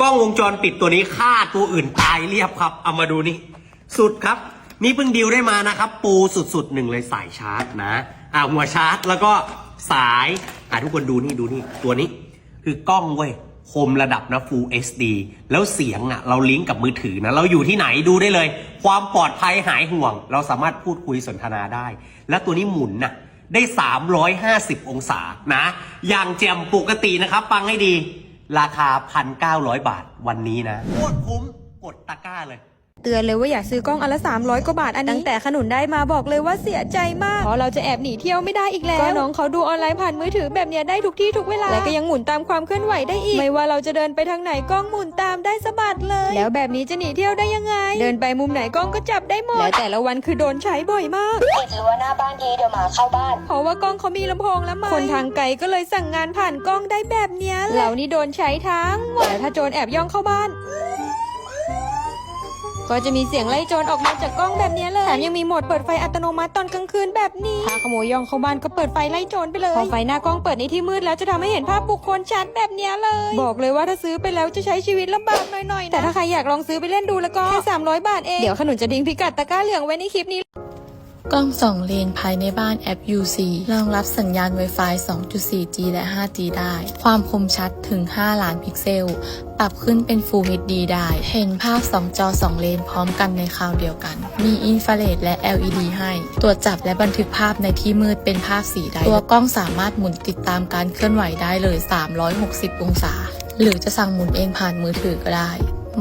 กล้องวงจรปิดตัวนี้ฆ่าตัวอื่นตายเรียบครับ เอามาดูนี่ สุดครับ นี่เพิ่งดิวได้มานะครับ ปูสุดๆหนึ่งเลยสายชาร์จนะอ่าหัวชาร์จแล้วก็สายอ่าทุกคนดูนี่ดูนี่ตัวนี้ คือกล้องเว้ยคมระดับนะ Full HD แล้วเสียงอะ เราลิงก์กับมือถือนะ เราอยู่ที่ไหนดูได้เลย ความปลอดภัยหายห่วง เราสามารถพูดคุยสนทนาได้ แล้วตัวนี้หมุนน่ะได้ 350 องศานะ อย่างแจ่มปกตินะครับ ฟังให้ดี ราคา 1,900 บาทวันนี้นะโคตรคุ้มกดตะกร้าเลย เตือนเลยว่าอย่าซื้อกล้องอันละ 300 กว่าบาทอันนี้ตั้งแต่ขนุนได้มาบอกเลยว่าเสียใจมาก เพราะเราจะแอบหนีเที่ยวไม่ได้อีกแล้วก็น้องเขาดูออนไลน์ผ่านมือถือแบบเนี้ยได้ทุกที่ทุกเวลา และก็ยังหมุนตามความเคลื่อนไหวได้อีก ไม่ว่าเราจะเดินไปทางไหนกล้องหมุนตามได้สะบัดเลย แล้วแบบนี้จะหนีเที่ยวได้ยังไง เดินไปมุมไหนกล้องก็จับได้หมดแล้วแต่ละวันคือโดนใช้บ่อยมากปิดรั้วหน้าบ้านทีเดี๋ยวหมาเข้าบ้าน เพราะว่ากล้องเขามีลำโพงแล้วมั้ยคนทางไกลก็เลยสั่งงานผ่านกล้องได้แบบเนี้ยแหละเรานี่โดนใช้ทั้งวันแต่ถ้าโจรแอบย่องเข้าบ้าน ก็จะมีเสียงไล่โจรออกมาจากกล้องแบบเนี้ยเลยแถมยังมีโหมดเปิดไฟอัตโนมัติตอนกลางคืนแบบนี้ถ้าขโมยย่องเข้าบ้านก็เปิดไฟไล่โจรไปเลยพอไฟหน้ากล้องเปิดในที่มืดแล้วจะทำให้เห็นภาพบุคคลชัดแบบเนี้ยเลย บอกเลยว่าถ้าซื้อไปแล้วจะใช้ชีวิตลำบากหน่อยๆนะแต่ถ้าใครอยากลองซื้อไปเล่นดูแล้วก็แค่300 บาทเองเดี๋ยวขนุนจะทิ้งพิกัดตะกร้าเหลืองไว้ในคลิปนี้ กล้อง 2 เลนภายในบ้านแอป UC รองรับสัญญาณ Wi-Fi 2.4G และ 5G ได้ ความคมชัดถึง 5 ล้านพิกเซล ปรับขึ้นเป็น Full HD ได้ เห็นภาพ 2 จอ 2 เลนพร้อมกันในคราวเดียวกัน มีอินฟราเรดและ LED ให้ ตรวจจับและบันทึกภาพในที่มืดเป็นภาพสีได้ ตัวกล้องสามารถหมุนติดตามการเคลื่อนไหวได้เลย 360 องศา หรือจะสั่งหมุนเองผ่านมือถือก็ได้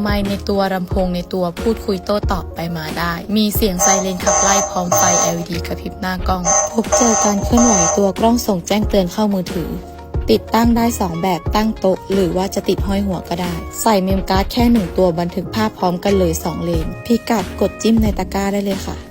ไม่ในตัวลำโพงในตัวพูดคุยโต้ตอบไปมาได้ มีเสียงไซเรนขับไล่พร้อมไฟ LED กระพริบหน้ากล้อง พบเจอการเคลื่อนไหวตัวกล้องส่งแจ้งเตือนเข้ามือถือ ติดตั้งได้ 2 แบบตั้งโต๊ะ หรือว่าจะติดห้อยหัวก็ได้ ใส่เมมการ์ดแค่ 1 ตัวบันทึกภาพพร้อมกันเลย 2 เลน พิกัดกดจิ้มในตะกร้าได้เลยค่ะ